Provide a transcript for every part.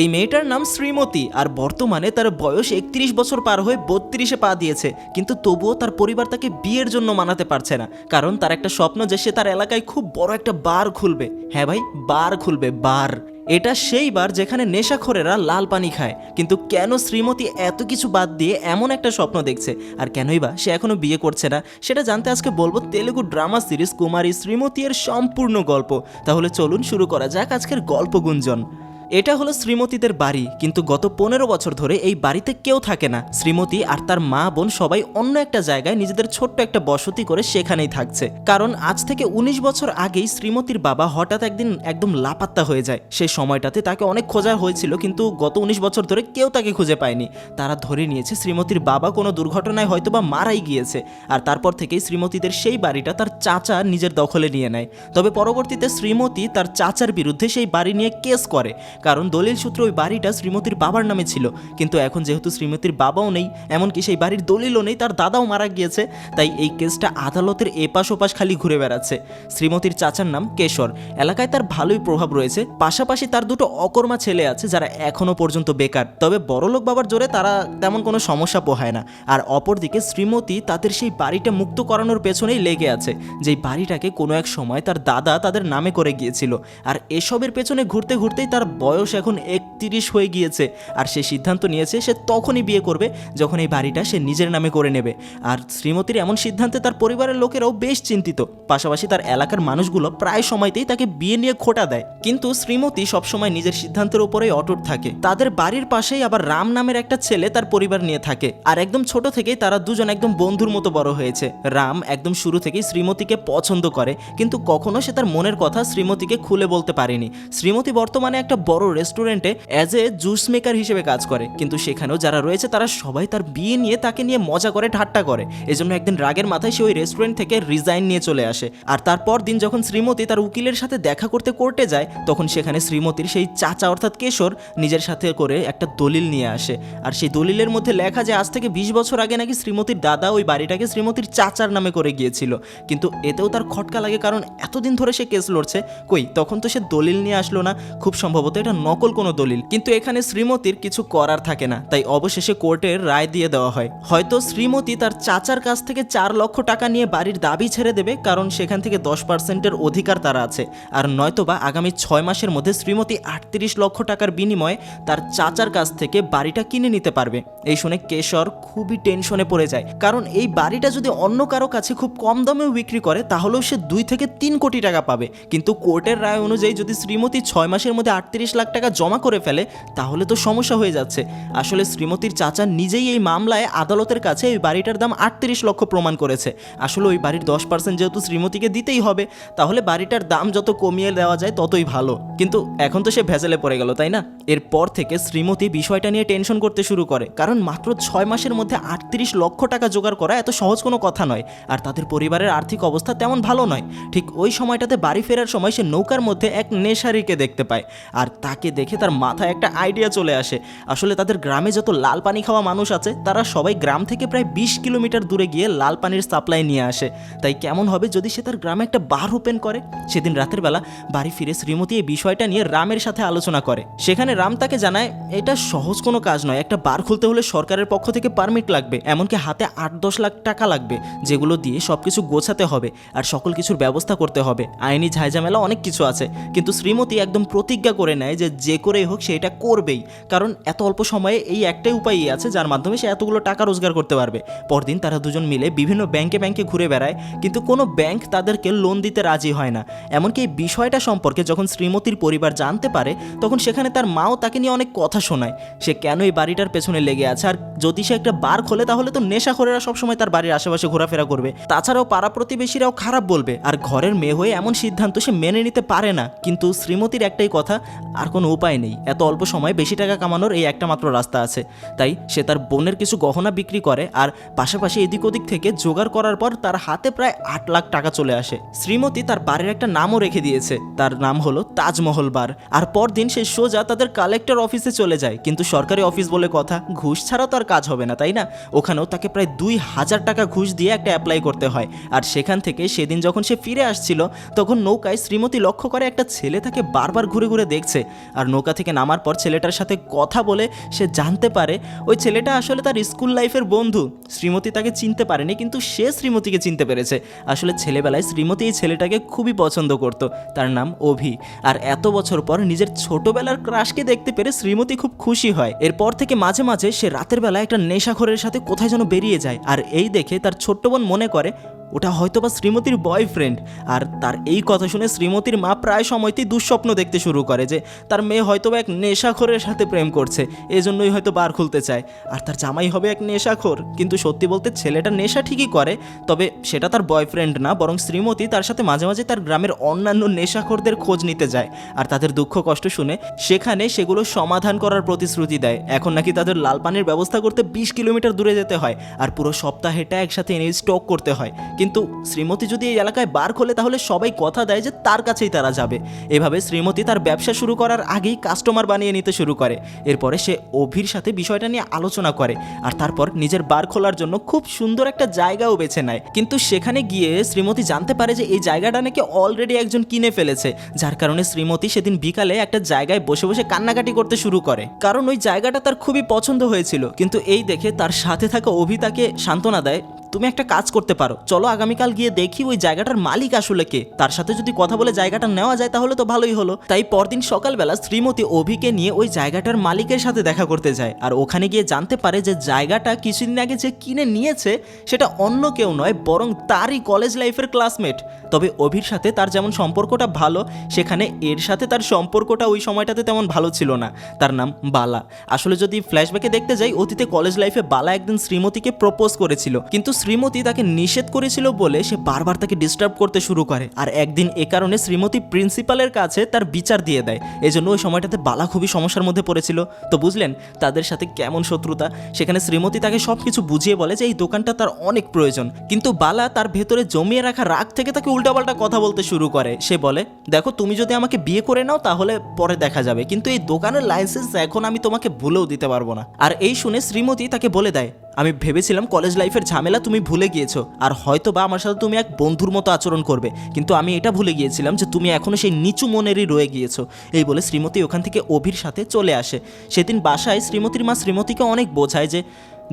এই মেয়েটার নাম শ্রীমতী, আর বর্তমানে তার বয়স একত্রিশ বছর পার হয়ে বত্রিশে পা দিয়েছে। কিন্তু তবুও তার পরিবার তাকে বিয়ের জন্য মানাতে পারছে না, কারণ তার একটা স্বপ্ন যে সে তার এলাকায় খুব বড় একটা বার খুলবে। হ্যাঁ ভাই, বার খুলবে, বার। এটা সেই বার যেখানে নেশাখোরেরা লাল পানি খায়। কিন্তু কেন শ্রীমতী এত কিছু বাদ দিয়ে এমন একটা স্বপ্ন দেখছে? আর কেনই বা সে এখনও বিয়ে করছে না? সেটা জানতে আজকে বলব তেলেগু ড্রামা সিরিজ কুমারী শ্রীমতী এর সম্পূর্ণ গল্প। তাহলে চলুন শুরু করা যাক আজকের গল্প গুঞ্জন। এটা হলো শ্রীমতীদের বাড়ি, কিন্তু গত পনেরো বছর ধরে এই বাড়িতে কেউ থাকে না। শ্রীমতী আর তার মা বোন সবাই অন্য একটা জায়গায় নিজেদের ছোট্ট একটা বসতি করে সেখানেই থাকছে। কারণ আজ থেকে ১৯ বছর আগেই শ্রীমতীর বাবা হঠাৎ একদিন একদম লাপাত্তা হয়ে যায়। সেই সময়টাতে তাকে অনেক খোঁজা হয়েছিল, কিন্তু গত ১৯ বছর ধরে কেউ তাকে খুঁজে পায়নি। তারা ধরে নিয়েছে শ্রীমতীর বাবা কোনো দুর্ঘটনায় হয়তো বা মারাই গিয়েছে, আর তারপর থেকেই শ্রীমতীদের সেই বাড়িটা তার চাচা নিজের দখলে নিয়ে নেয়। তবে পরবর্তীতে শ্রীমতী তার চাচার বিরুদ্ধে সেই বাড়ি নিয়ে কেস করে। কারণ দলিল সূত্রে ওই বাড়িটা শ্রীমতীর বাবার নামে ছিল। কিন্তু এখন যেহেতু শ্রীমতীর বাবাও নেই, এমনকি সেই বাড়ির দলিলও নেই, তার দাদাও মারা গিয়েছে, তাই এই কেসটা আদালতের এপাশ ওপাশ খালি ঘুরে বেড়াচ্ছে। শ্রীমতীর চাচার নাম কেশর। এলাকায় তার ভালোই প্রভাব রয়েছে। পাশাপাশি তার দুটো অকর্মা ছেলে আছে, যারা এখনও পর্যন্ত বেকার। তবে বড়লোক বাবার জোরে তারা তেমন কোনো সমস্যা পোহায় না। আর অপরদিকে শ্রীমতী তাদের সেই বাড়িটা মুক্ত করানোর পেছনেই লেগে আছে, যেই বাড়িটাকে কোনো এক সময় তার দাদা তাদের নামে করে গিয়েছিল। আর এসবের পেছনে ঘুরতে ঘুরতেই তার বয়স এখন একত্রিশ হয়ে গিয়েছে। আর সে সিদ্ধান্ত নিয়েছে, সে তখনই বিয়ে করবে যখন এই বাড়িটা সে নিজের নামে করে নেবে। আর শ্রীমতীর এমন সিদ্ধান্তে তার পরিবারের লোকেরাও বেশ চিন্তিত। পাশাপাশি তার এলাকার মানুষগুলো প্রায় সময়তেই তাকে বিয়ে নিয়ে খোটা দেয়। কিন্তু শ্রীমতী সবসময় নিজের সিদ্ধান্তের উপরেই অটুট থাকে। তাদের বাড়ির পাশেই আবার রাম নামের একটা ছেলে তার পরিবার নিয়ে থাকে। আর একদম ছোট থেকেই তারা দুজন একদম বন্ধুর মতো বড় হয়েছে। রাম একদম শুরু থেকেই শ্রীমতীকে পছন্দ করে, কিন্তু কখনো সে তার মনের কথা শ্রীমতীকে খুলে বলতে পারেনি। শ্রীমতী বর্তমানে একটা বড় রেস্টুরেন্টে অ্যাজ এ জুস মেকার হিসেবে কাজ করে। কিন্তু সেখানেও যারা রয়েছে, তারা সবাই তার বিয়ে নিয়ে তাকে নিয়ে মজা করে, ঠাট্টা করে। এজন্য একদিন রাগের মাথায় সে ওই রেস্টুরেন্ট থেকে রিজাইন নিয়ে চলে আসে। আর তারপর দিন যখন শ্রীমতী তার উকিলের সাথে দেখা করতে কোর্টে যায়, তখন সেখানে শ্রীমতীর সেই চাচা অর্থাৎ কেশর নিজের সাথে করে একটা দলিল নিয়ে আসে। আর সেই দলিলের মধ্যে লেখা যে, আজ থেকে বিশ বছর আগে নাকি শ্রীমতীর দাদা ওই বাড়িটাকে শ্রীমতীর চাচার নামে করে গিয়েছিল। কিন্তু এতেও তার খটকা লাগে, কারণ এতদিন ধরে সে কেস লড়ছে। কই, তখন তো সে দলিল নিয়ে আসলো না। খুব সম্ভবত এটা নকল কোনো দলিল, কিন্তু এখানে শ্রীমতীর কিছু করার থাকে না, তাই অবশেষে কোর্টের রায় দিয়ে দেওয়া হয়। হয়তো শ্রীমতী তার চাচার কাছ থেকে চার লক্ষ টাকা নিয়ে বাড়ির দাবি ছেড়ে দেবে, কারণ সেখান থেকে দশ পার্সেন্টের অধিকার তারা আছে। আর নয়তোবা আগামী ছয় মাসের মধ্যে শ্রীমতী আটত্রিশ লক্ষ টাকার বিনিময়ে তার চাচার কাছ থেকে বাড়িটা কিনে নিতে পারবে। এই শুনে কেশর খুবই টেনশনে পড়ে যায়, কারণ এই বাড়িটা যদি অন্য কারও কাছে খুব কম দামেও বিক্রি করে, তাহলেও সে দুই থেকে তিন কোটি টাকা পাবে। কিন্তু কোর্টের রায় অনুযায়ী যদি শ্রীমতী ছয় মাসের মধ্যে আটত্রিশ লাখ টাকা জমা করে ফেলে, তাহলে তো সমস্যা হয়ে যাচ্ছে। আসলে শ্রীমতীর চাচা নিজেই এই মামলায় আদালতের কাছে এই বাড়িটার দাম আটত্রিশ লক্ষ প্রমাণ করেছে। আসলে ওই বাড়ির দশ পার্সেন্ট যেহেতু শ্রীমতীকে দিতেই হবে, তাহলে বাড়িটার দাম যত কমিয়ে দেওয়া যায় ততই ভালো। কিন্তু এখন তো সে ভেসেলে পড়ে গেল, তাই না? এরপর থেকে শ্রীমতী বিষয়টা নিয়ে টেনশন করতে শুরু করে, কারণ মাত্র ছয় মাসের মধ্যে আটত্রিশ লক্ষ টাকা জোগাড় করা এত সহজ কোনো কথা নয়, আর তাদের পরিবারের আর্থিক অবস্থা তেমন ভালো নয়। ঠিক ওই সময়টাতে বাড়ি ফেরার সময় সে নৌকার মধ্যে এক নেশারিকে দেখতে পায়, আর তাকে দেখে তার মাথায় একটা আইডিয়া চলে আসে। আসলে তাদের গ্রামে যত লাল পানি খাওয়া মানুষ আছে, তারা সবাই গ্রাম থেকে প্রায় বিশ কিলোমিটার দূরে গিয়ে লাল পানির সাপ্লাই নিয়ে আসে। তাই কেমন হবে যদি সে তার গ্রামে একটা বার ওপেন করে? সেদিন রাতের বেলা বাড়ি ফিরে শ্রীমতী এই বিষয়টা নিয়ে রামের সাথে আলোচনা করে। সেখানে রাম তাকে জানায়, এটা সহজ কোনো কাজ নয়। একটা বার খুলতে হলে সরকারের পক্ষ থেকে পারমিট লাগবে। এমনকি হাতে আট দশ লাখ টাকা লাগবে, যেগুলো দিয়ে সব কিছু গোছাতে হবে আর সকল কিছুর ব্যবস্থা করতে হবে। আইনি ঝাইঝামেলা অনেক কিছু আছে। কিন্তু শ্রীমতী একদম প্রতিজ্ঞা করে নেয় যে যে করেই হোক সে এটা করবেই। কারণ এত অল্প সময়ে এই একটাই উপায়ই আছে যার মাধ্যমে সে এতগুলো টাকা রোজগার করতে পারবে। পরদিন তারা দুজন মিলে বিভিন্ন ব্যাংকে ব্যাংকে ঘুরে বেড়ায়, কিন্তু কোনো ব্যাংক তাদেরকে লোন দিতে রাজি হয় না। এমনকি এই বিষয়টা সম্পর্কে যখন শ্রীমতীর পরিবার জানতে পারে, তখন সেখানে তার মাও তাকে নিয়ে অনেক কথা শোনায়। সে কেন এই বাড়িটার পেছনে লেগে আছে? আর যদি সে একটা বার খোলে, তাহলে তো নেশাখোরেরা সবসময় তার বাড়ির আশেপাশে ঘোরাফেরা করবে। তাছাড়াও পাড়া প্রতিবেশীরাও খারাপ বলবে। আর ঘরের মেয়ে হয়ে এমন সিদ্ধান্ত সে মেনে নিতে পারে না। কিন্তু শ্রীমতীর একটাই কথা আর কোনো উপায় নেই। এত অল্প সময়ে বেশি টাকা কামানোর এই একটা মাত্র রাস্তা আছে। তাই সে তার বোনের কিছু গহনা বিক্রি করে আর পাশাপাশি এদিক ওদিক থেকে জোগাড় করার পর তার হাতে প্রায় আট লাখ টাকা চলে আসে। শ্রীমতী তার বাড়ির একটা নামও রেখে দিয়েছে। তার নাম হলো তাজমহল বার। আর পরদিন সে সোজা তাদের কালেক্টর অফিসে চলে যায়। কিন্তু সরকারি অফিস বলে কথা, ঘুষ ছাড়া তো আর কাজ হবে না, তাই না? ওখানেও তাকে প্রায় দুই হাজার টাকা ঘুষ দিয়ে একটা অ্যাপ্লাই করতে হয়। আর সেখান থেকে সেদিন যখন সে ফিরে আসছিল, তখন নৌকায় শ্রীমতী লক্ষ্য করে একটা ছেলে তাকে বারবার ঘুরে ঘুরে দেখছে। আর নৌকা থেকে নামার পর ছেলেটার সাথে কথা বলে সে জানতে পারে, ওই ছেলেটা আসলে তার স্কুল লাইফের বন্ধু। শ্রীমতী তাকে চিনতে পারেনি, কিন্তু সে শ্রীমতীকে চিনতে পেরেছে। আসলে ছেলেবেলায় শ্রীমতী এই ছেলেটাকে খুবই পছন্দ করত, তার নাম অভি। আর এত বছর পর নিজের ছোটবেলার ক্রাশকে দেখতে পেরে শ্রীমতী খুব খুশি হয়। এরপর থেকে মাঝে মাঝে সে রাতের বেলা একটা নেশাখোরের সাথে কোথায় যেন বেরিয়ে যায়। আর এই দেখে তার ছোট্ট বোন মনে করে ওটা হয়তো বা শ্রীমতীর বয়ফ্রেন্ড আর তার এই কথা শুনে শ্রীমতীর মা প্রায় সময়তেই দুঃস্বপ্ন দেখতে শুরু করে যে তার মেয়ে হয়তো বা এক নেশাখোরের সাথে প্রেম করছে, এজন্যই হয়তো বার খুলতে চায়। আর তার জামাই হবে এক নেশাখোর। কিন্তু সত্যি বলতে ছেলেটা নেশা ঠিকই করে, তবে সেটা তার বয়ফ্রেন্ড না, বরং শ্রীমতী তার সাথে মাঝে মাঝে তার গ্রামের অন্যান্য নেশাখোরদের খোঁজ নিতে যায়। আর তাদের দুঃখ কষ্ট শুনে সেখানে সেগুলো সমাধান করার প্রতিশ্রুতি দেয়। এখন নাকি তাদের লাল পানির ব্যবস্থা করতে বিশ কিলোমিটার দূরে যেতে হয়, আর পুরো সপ্তাহেটা একসাথে এনে স্টক করতে হয়। কিন্তু শ্রীমতী যদি এই এলাকায় বার খোলে, তাহলে সবাই কথা দেয় যে তার কাছেই তারা যাবে। এভাবে শ্রীমতী তার ব্যবসা শুরু করার আগেই কাস্টমার বানিয়ে নিতে শুরু করে। এরপরে সে অভির সাথে বিষয়টা নিয়ে আলোচনা করে আর তারপর নিজের বার খোলার জন্য খুব সুন্দর একটা জায়গাও বেছে নেয়। কিন্তু সেখানে গিয়ে শ্রীমতী জানতে পারে যে এই জায়গাটা নাকি অলরেডি একজন কিনে ফেলেছে, যার কারণে শ্রীমতী সেদিন বিকালে একটা জায়গায় বসে বসে কান্নাকাটি করতে শুরু করে। কারণ ওই জায়গাটা তার খুবই পছন্দ হয়েছিল, কিন্তু এই দেখে তার সাথে থাকা অভি তাকে সান্ত্বনা দেয় তুমি একটা কাজ করতে পারো। চলো আগামীকাল গিয়ে দেখি ওই জায়গাটার মালিক আসলে কে। তার সাথে যদি কথা বলে জায়গাটা নেওয়া যায় তাহলে তো ভালোই হলো। তাই পরদিন সকালবেলা শ্রীমতী অভিকে নিয়ে ওই জায়গাটার মালিকের সাথে দেখা করতে যায়। আর ওখানে গিয়ে জানতে পারে যে জায়গাটা কিছুদিন আগে যে কিনে নিয়েছে, সেটা অন্য কেউ নয়, বরং তারই কলেজ লাইফের ক্লাসমেট তবে অভির সাথে তার যেমন সম্পর্কটা ভালো, সেখানে এর সাথে তার সম্পর্কটা ওই সময়টাতে তেমন ভালো ছিল না। তার নাম বালা। আসলে যদি ফ্ল্যাশব্যাকে দেখতে যাই, অতীতে কলেজ লাইফে বালা একদিন শ্রীমতীকে প্রপোজ করেছিল। কিন্তু শ্রীমতী তাকে নিষেধ করেছিল বলে সে বারবার তাকে ডিস্টার্ব করতে শুরু করে। আর একদিন এ কারণে শ্রীমতী প্রিন্সিপালের কাছে তার বিচার দিয়ে দেয়। এজন্য ওই সময়টাতে বালা খুবই সমস্যার মধ্যে পড়েছিল। তো বুঝলেন, তাদের সাথে কেমন শত্রুতা? সেখানে শ্রীমতী তাকে সব কিছু বুঝিয়ে বলে যে, এই দোকানটা তার অনেক প্রয়োজন। কিন্তু বালা তার ভেতরে জমিয়ে রাখা রাগ থেকে তাকে উল্টাপাল্টা কথা বলতে শুরু করে। সে বলে, দেখো, তুমি যদি আমাকে বিয়ে করে নাও, তাহলে পরে দেখা যাবে। কিন্তু এই দোকানের লাইসেন্স এখন আমি তোমাকে ভুলেও দিতে পারব না। আর এই শুনে শ্রীমতী তাকে বলে দেয় আমি ভেবেছিলাম কলেজ লাইফের ঝামেলা তুমি ভুলে গিয়েছো, আর হয়তো বা আমার সাথে তুমি এক বন্ধুর মতো আচরণ করবে। কিন্তু আমি এটা ভুলে গিয়েছিলাম যে তুমি এখনও সেই নিচু মনেরই রয়ে গিয়েছো। এই বলে শ্রীমতী ওখান থেকে অভির সাথে চলে আসে। সেদিন বাসায় শ্রীমতীর মা শ্রীমতীকে অনেক বোঝায় যে,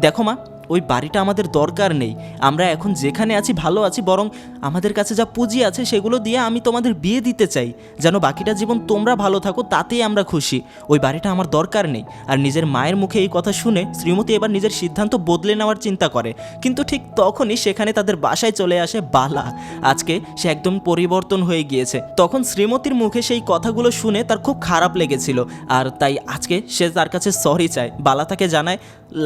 দেখো মা ওই বাড়িটা আমাদের দরকার নেই। আমরা এখন যেখানে আছি ভালো আছি, বরং আমাদের কাছে যা পুঁজি আছে সেগুলো দিয়ে আমি তোমাদের বিয়ে দিতে চাই। যেন বাকিটা জীবন তোমরা ভালো থাকো, তাতেই আমরা খুশি। ওই বাড়িটা আমার দরকার নেই। আর নিজের মায়ের মুখে এই কথা শুনে শ্রীমতী এবার নিজের সিদ্ধান্ত বদলে নেওয়ার চিন্তা করে। কিন্তু ঠিক তখনই সেখানে তাদের বাসায় চলে আসে বালা। আজকে সে একদম পরিবর্তন হয়ে গিয়েছে। তখন শ্রীমতীর মুখে সেই কথাগুলো শুনে তার খুব খারাপ লেগেছিল। আর তাই আজকে সে তার কাছে সরি চায়। বালা তাকে জানায়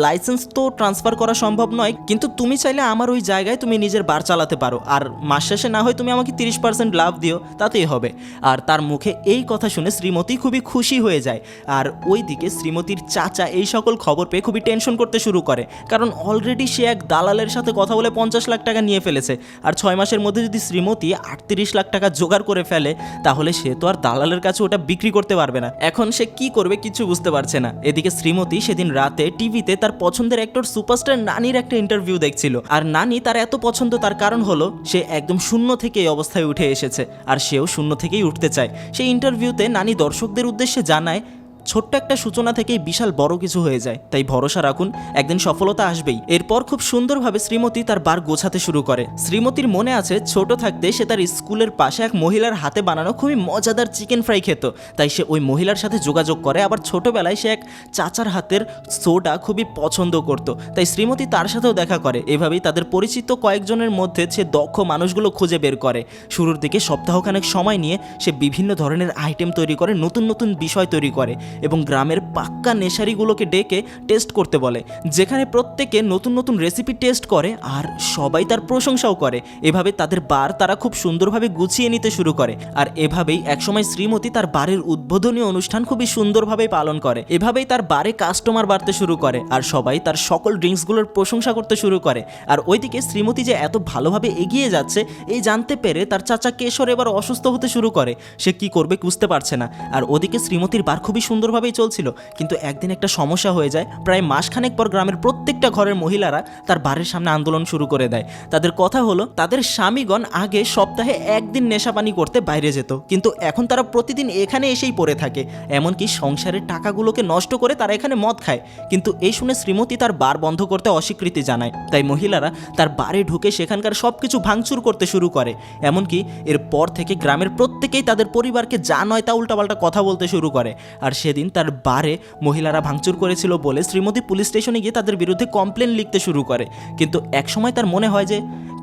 লাইসেন্স তো ট্রান্সফার করা সম্ভব নয়, কিন্তু তুমি চাইলে আমার ওই জায়গায় তুমি নিজের বার চালাতে পারো। আর মাস শেষে না হয় তুমি আমাকে তিরিশ পার্সেন্ট লাভ দিও, তাতেই হবে। আর তার মুখে এই কথা শুনে শ্রীমতী খুবই খুশি হয়ে যায়। আর ওই দিকে শ্রীমতীর চাচা এই সকল খবর পেয়ে খুবই টেনশন করতে শুরু করে। কারণ অলরেডি সে এক দালালের সাথে কথা বলে পঞ্চাশ লাখ টাকা নিয়ে ফেলেছে। আর ছয় মাসের মধ্যে যদি শ্রীমতী আটত্রিশ লাখ টাকা জোগাড় করে ফেলে, তাহলে সে তো আর দালালের কাছে ওটা বিক্রি করতে পারবে না। এখন সে কি করবে কিছু বুঝতে পারছে না। এদিকে শ্রীমতী সেদিন রাতে টিভিতে তার পছন্দের অ্যাক্টর সুপারস্টার নানির একটা ইন্টারভিউ দেখছিল। আর নানি তার এত পছন্দ, তার কারণ হলো সে একদম শূন্য থেকে এই অবস্থায় উঠে এসেছে। আর সেও শূন্য থেকেই উঠতে চায়। সেই ইন্টারভিউতে নানি দর্শকদের উদ্দেশ্যে জানায় ছোট্ট একটা সূচনা থেকেই বিশাল বড় কিছু হয়ে যায়। তাই ভরসা রাখুন, একদিন সফলতা আসবেই। এরপর খুব সুন্দরভাবে শ্রীমতী তার বার গোছাতে শুরু করে। শ্রীমতীর মনে আছে, ছোট থাকতে সে তার স্কুলের পাশে এক মহিলার হাতে বানানো খুবই মজাদার চিকেন ফ্রাই খেত। তাই সে ওই মহিলার সাথে যোগাযোগ করে, আবার ছোটবেলায় সে এক চাচার হাতের সোডা খুবই পছন্দ করত। তাই শ্রীমতী তার সাথেও দেখা করে। এভাবেই তাদের পরিচিত কয়েকজনের মধ্যে সে দক্ষ মানুষগুলো খুঁজে বের করে। শুরুর দিকে সপ্তাহখানেক সময় নিয়ে সে বিভিন্ন ধরনের আইটেম তৈরি করে, নতুন নতুন বিষয় তৈরি করে। এবং গ্রামের পাক্কা নেশারিগুলোকে ডেকে টেস্ট করতে বলে, যেখানে প্রত্যেকে নতুন নতুন রেসিপি টেস্ট করে আর সবাই তার প্রশংসাও করে। এভাবে তাদের বার তারা খুব সুন্দরভাবে গুছিয়ে নিতে শুরু করে আর এভাবেই একসময় শ্রীমতী তার বারের উদ্বোধনী অনুষ্ঠান খুবই সুন্দরভাবে পালন করে। এভাবেই তার বারে কাস্টমার বাড়তে শুরু করে আর সবাই তার সকল ড্রিঙ্কসগুলোর প্রশংসা করতে শুরু করে। আর ওইদিকে শ্রীমতী যে এত ভালোভাবে এগিয়ে যাচ্ছে, এই জানতে পেরে তার চাচা কেশর এবার অসুস্থ হতে শুরু করে। সে কি করবে বুঝতে পারছে না। আর ওদিকে শ্রীমতীর বার খুবই সুন্দর সুন্দরভাবেই চলছিল, কিন্তু একদিন একটা সমস্যা হয়ে যায়। প্রায় মাসখানেক পর গ্রামের প্রত্যেকটা ঘরের মহিলারা তার বাড়ির সামনে আন্দোলন শুরু করে দেয়। তাদের কথা হলো, তাদের স্বামীগণ আগে সপ্তাহে একদিন নেশাপানি করতে বাইরে যেত, কিন্তু এখন তারা প্রতিদিন এখানে এসেই পড়ে থাকে। এমনকি সংসারের টাকাগুলোকে নষ্ট করে তারা এখানে মদ খায়। কিন্তু এই শুনে শ্রীমতী তার বার বন্ধ করতে অস্বীকৃতি জানায়। তাই মহিলারা তার বারে ঢুকে সেখানকার সব কিছু ভাঙচুর করতে শুরু করে। এমনকি এর পর থেকে গ্রামের প্রত্যেকেই তাদের পরিবারকে যা নয় তা উল্টাপাল্টা কথা বলতে শুরু করে। আর সেদিন তার বারে মহিলারা ভাঙচুর করেছিল বলে শ্রীমতী পুলিশ স্টেশনে গিয়ে তাদের বিরুদ্ধে কমপ্লেন লিখতে শুরু করে। কিন্তু একসময় তার মনে হয় যে,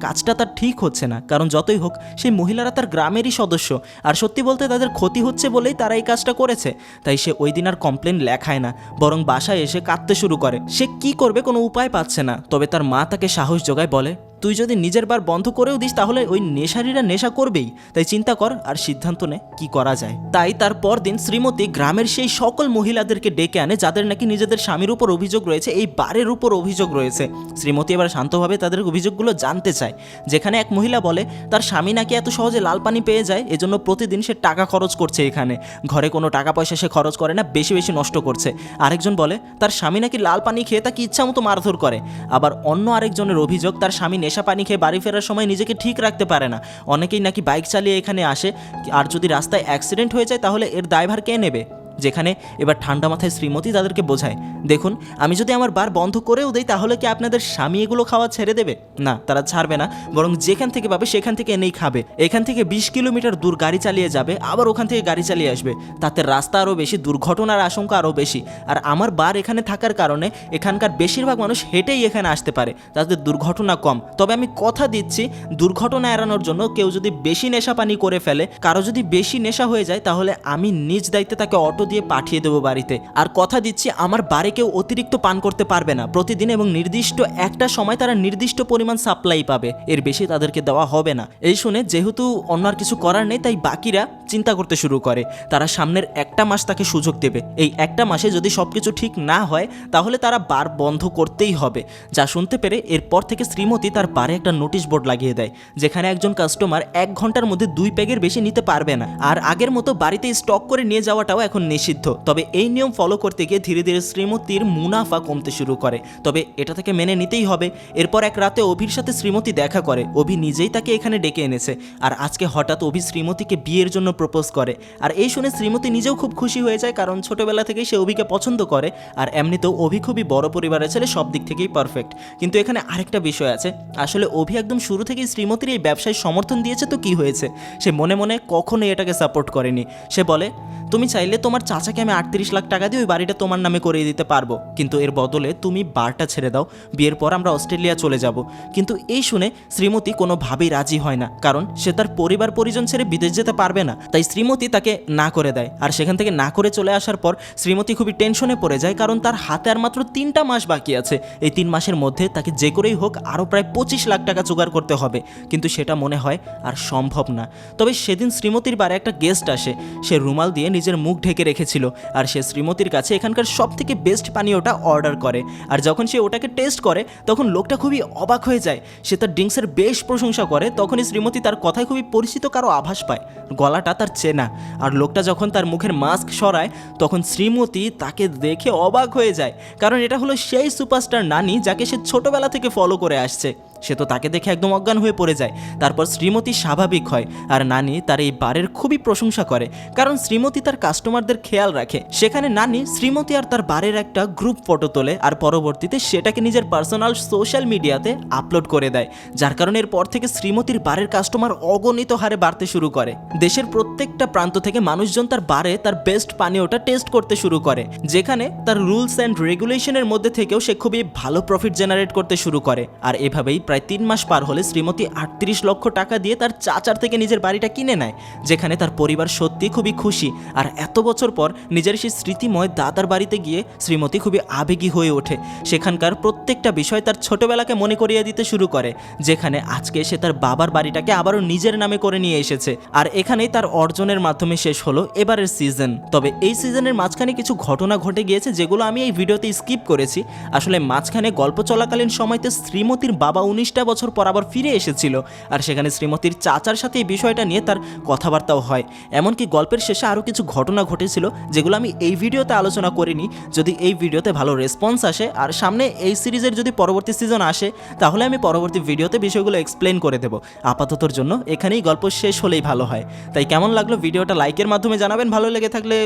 কাজটা তার ঠিক হচ্ছে না, কারণ যতই হোক, সেই মহিলারা তার গ্রামেরই সদস্য। আর সত্যি বলতে তাদের ক্ষতি হচ্ছে বলেই তারা এই কাজটা করেছে। তাই সে ওই দিন আর কমপ্লেন লেখায় না, বরং বাসায় এসে কাঁদতে শুরু করে। সে কি করবে কোনো উপায় পাচ্ছে না। তবে তার মা তাকে সাহস যোগায় বলে তুই যদি নিজের বার বন্ধ করেও দিস, তাহলে ওই নেশারিরা নেশা করবেই। তাই চিন্তা কর আর সিদ্ধান্ত নে কি করা যায়। তাই তার পরদিন শ্রীমতী গ্রামের সেই সকল মহিলাদেরকে ডেকে আনে, যাদের নাকি নিজেদের স্বামীর উপর অভিযোগ রয়েছে, এই বারের উপর অভিযোগ রয়েছে। শ্রীমতী এবার শান্তভাবে তাদের অভিযোগগুলো জানতে চায়। যেখানে এক মহিলা বলে, তার স্বামী নাকি এত সহজে লাল পানি পেয়ে যায়, এজন্য প্রতিদিন সে টাকা খরচ করছে এখানে। ঘরে কোনো টাকা পয়সা সে খরচ করে না, বেশি বেশি নষ্ট করছে। আরেকজন বলে, তার স্বামী নাকি লাল পানি খেয়ে তাকে ইচ্ছা মতো মারধর করে। আবার অন্য আরেকজনের অভিযোগ, তার স্বামী নেশা পানি খেয়ে বাড়ি ফেরার সময় নিজেকে ঠিক রাখতে পারে না। অনেকেই নাকি বাইক চালিয়ে এখানে আসে। আর যদি রাস্তায় অ্যাক্সিডেন্ট হয়ে যায়, তাহলে এর দায়ভার কে নেবে? যেখানে এবার ঠান্ডা মাথায় শ্রীমতী তাদেরকে বোঝায়, দেখুন, আমি যদি আমার বার বন্ধ করেও দিই, তাহলে কি আপনাদের স্বামী এগুলো খাওয়া ছেড়ে দেবে? না, তারা ছাড়বে না, বরং যেখান থেকে পাবে, সেখান থেকে এনেই খাবে। এখান থেকে বিশ কিলোমিটার দূর গাড়ি চালিয়ে যাবে, আবার ওখান থেকে গাড়ি চালিয়ে আসবে। তাতে রাস্তা আরও বেশি, দুর্ঘটনার আশঙ্কা আরও বেশি। আর আমার বার এখানে থাকার কারণে, এখানকার বেশিরভাগ মানুষ হেঁটেই এখানে আসতে পারে। তাদের দুর্ঘটনা কম। তবে আমি কথা দিচ্ছি, দুর্ঘটনা এড়ানোর জন্য কেউ যদি বেশি নেশা পানি করে ফেলে, কারও যদি বেশি নেশা হয়ে যায়, তাহলে আমি নিজ দায়িত্বে তাকে অটো দিয়ে পাঠিয়ে দেবো বাড়িতে। আর কথা দিচ্ছি, আমার বাড়ি কেউ অতিরিক্ত পান করতে পারবে না। প্রতিদিন এবং নির্দিষ্ট একটা সময় তারা নির্দিষ্ট পরিমাণ সাপ্লাই পাবে। এর বেশি তাদেরকে দেওয়া হবে না। এই শুনে যেহেতু অন্য আর কিছু করার নেই, তাই বাকিরা চিন্তা করতে শুরু করে। তারা সামনের একটা মাস তাকে সুযোগ দেবে। এই একটা মাসে যদি সব কিছু ঠিক না হয়, তাহলে তারা বার বন্ধ করতেই হবে। যা শুনতে পেরে এরপর থেকে শ্রীমতী তার বারে একটা নোটিশ বোর্ড লাগিয়ে দেয়, যেখানে একজন কাস্টমার এক ঘণ্টার মধ্যে দুই প্যাকের বেশি নিতে পারবে না। আর আগের মতো বাড়িতে স্টক করে নিয়ে যাওয়াটাও এখন নিষিদ্ধ। তবে এই নিয়ম ফলো করতে গিয়ে ধীরে ধীরে শ্রীমতীর মুনাফা কমতে শুরু করে। তবে এটা থেকে মেনে নিতেই হবে। এরপর এক রাতে অভির সাথে শ্রীমতী দেখা করে। অভি নিজেই তাকে এখানে ডেকে এনেছে। আর আজকে হঠাৎ অভি শ্রীমতীকে বিয়ের জন্য প্রপোজ করে। আর এই শুনে শ্রীমতী নিজেও খুব খুশি হয়ে যায়, কারণ ছোটবেলা থেকেই সে অভিকে পছন্দ করে, আর এমনিতেও অভি খুবই বড় পরিবারের ছেলে, সব দিক থেকেই পারফেক্ট কিন্তু এখানে আরেকটা বিষয় আছে, আসলে অভি একদম শুরু থেকেই শ্রীমতীর এই ব্যবসায় সমর্থন দিয়েছে তো কি হয়েছে? সে মনে মনে কখনোই এটাকে সাপোর্ট করেনি। সে বলে, তুমি চাইলে তোমার চাচাকে আমি আটত্রিশ লাখ টাকা দিয়ে ওই বাড়িটা তোমার নামে করিয়ে দিতে পারব। কিন্তু এর বদলে তুমি বারটা ছেড়ে দাও, বিয়ের পর আমরা অস্ট্রেলিয়া চলে যাব। কিন্তু এই শুনে শ্রীমতী কোনোভাবেই রাজি হয় না, কারণ সে তার পরিবার পরিজন ছেড়ে বিদেশ যেতে পারবে না। তাই শ্রীমতী তাকে না করে দেয়। আর সেখান থেকে না করে চলে আসার পর শ্রীমতী খুবই টেনশনে পড়ে যায়, কারণ তার হাতে আর মাত্র তিনটা মাস বাকি আছে। এই তিন মাসের মধ্যে তাকে যে করেই হোক আরও প্রায় পঁচিশ লাখ টাকা জোগাড় করতে হবে। কিন্তু সেটা মনে হয় আর সম্ভব না। তবে সেদিন শ্রীমতীর বারে একটা গেস্ট আসে। সে রুমাল দিয়ে নিজের মুখ ঢেকে রেখেছিল। আর সে শ্রীমতীর কাছে এখানকার সব থেকে বেস্ট পানীয়টা অর্ডার করে। আর যখন সে ওটাকে টেস্ট করে, তখন লোকটা খুবই অবাক হয়ে যায়। সে তার ড্রিঙ্কসের বেশ প্রশংসা করে। তখনই শ্রীমতী তার কথায় খুবই পরিচিত কারও আভাস পায়। গলাটা তার চেনা। আর লোকটা যখন তার মুখের মাস্ক সরায়, তখন শ্রীমতী তাকে দেখে অবাক হয়ে যায়। কারণ এটা হলো সেই সুপারস্টার নানি যাকে সে ছোটবেলা থেকে ফলো করে আসছে। সে তো তাকে দেখে একদম অজ্ঞান হয়ে পড়ে যায়। তারপর শ্রীমতী স্বাভাবিক হয় আর নানি তার এই বারের খুবই প্রশংসা করে। কারণ শ্রীমতী তার কাস্টমারদের খেয়াল রাখে। সেখানে নানি শ্রীমতী আর তার বারের একটা গ্রুপ ফটো তোলে আর পরবর্তীতে সেটাকে নিজের পার্সোনাল সোশ্যাল মিডিয়াতে আপলোড করে দেয়। যার কারণে এরপর থেকে শ্রীমতীর বারের কাস্টমার অগণিত হারে বাড়তে শুরু করে। দেশের প্রত্যেকটা প্রান্ত থেকে মানুষজন তার বারে তার বেস্ট পানীয়টা টেস্ট করতে শুরু করে। যেখানে তার রুলস অ্যান্ড রেগুলেশনের মধ্যে থেকেও সে খুবই ভালো প্রফিট জেনারেট করতে শুরু করে। আর এভাবেই প্রায় তিন মাস পার হলে শ্রীমতী আটত্রিশ লক্ষ টাকা দিয়ে তার চাচার থেকে নিজের বাড়িটা কিনে নেয়, যেখানে তার পরিবার সত্যি খুবই খুশি। আর এত বছর পর নিজের সেই স্মৃতিময় দাদার বাড়িতে গিয়ে শ্রীমতী খুবই আবেগী হয়ে ওঠে। সেখানকার প্রত্যেকটা বিষয় তার ছোটবেলাকে মনে করিয়ে দিতে শুরু করে, যেখানে আজকে সে তার বাবার বাড়িটাকে আবারও নিজের নামে করে নিয়ে এসেছে। আর এখানেই তার অর্জনের মাধ্যমে শেষ হলো এবারের সিজন তবে এই সিজনের মাঝখানে কিছু ঘটনা ঘটে গিয়েছে যেগুলো আমি এই ভিডিওতে স্কিপ করেছি। আসলে মাঝখানে গল্প চলাকালীন সময়তে শ্রীমতীর বাবা উনি উনিশটা বছর পর আবার ফিরে এসেছিল আর সেখানে শ্রীমতীর চাচার সাথে এই বিষয়টা নিয়ে তার কথাবার্তাও হয়। এমনকি গল্পের শেষে আরও কিছু ঘটনা ঘটেছিল যেগুলো আমি এই ভিডিওতে আলোচনা করিনি। যদি এই ভিডিওতে ভালো রেসপন্স আসে আর সামনে এই সিরিজের যদি পরবর্তী সিজন আসে, তাহলে আমি পরবর্তী ভিডিওতে বিষয়গুলো এক্সপ্লেন করে দেবো। আপাততর জন্য এখানেই গল্প শেষ হলেই ভালো হয়। তাই কেমন লাগল ভিডিওটা লাইকের মাধ্যমে জানাবেন, ভালো লেগে থাকলে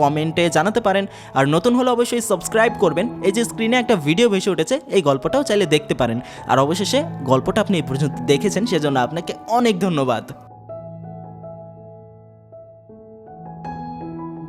কমেন্টে জানাতে পারেন। আর নতুন হলে অবশ্যই সাবস্ক্রাইব করবেন। এই যে স্ক্রিনে একটা ভিডিও ভেসে উঠেছে, এই গল্পটাও চাইলে দেখতে পারেন। আর অবশেষে গল্পটা আপনি এই পর্যন্ত দেখেছেন সেজন্য আপনাকে অনেক ধন্যবাদ।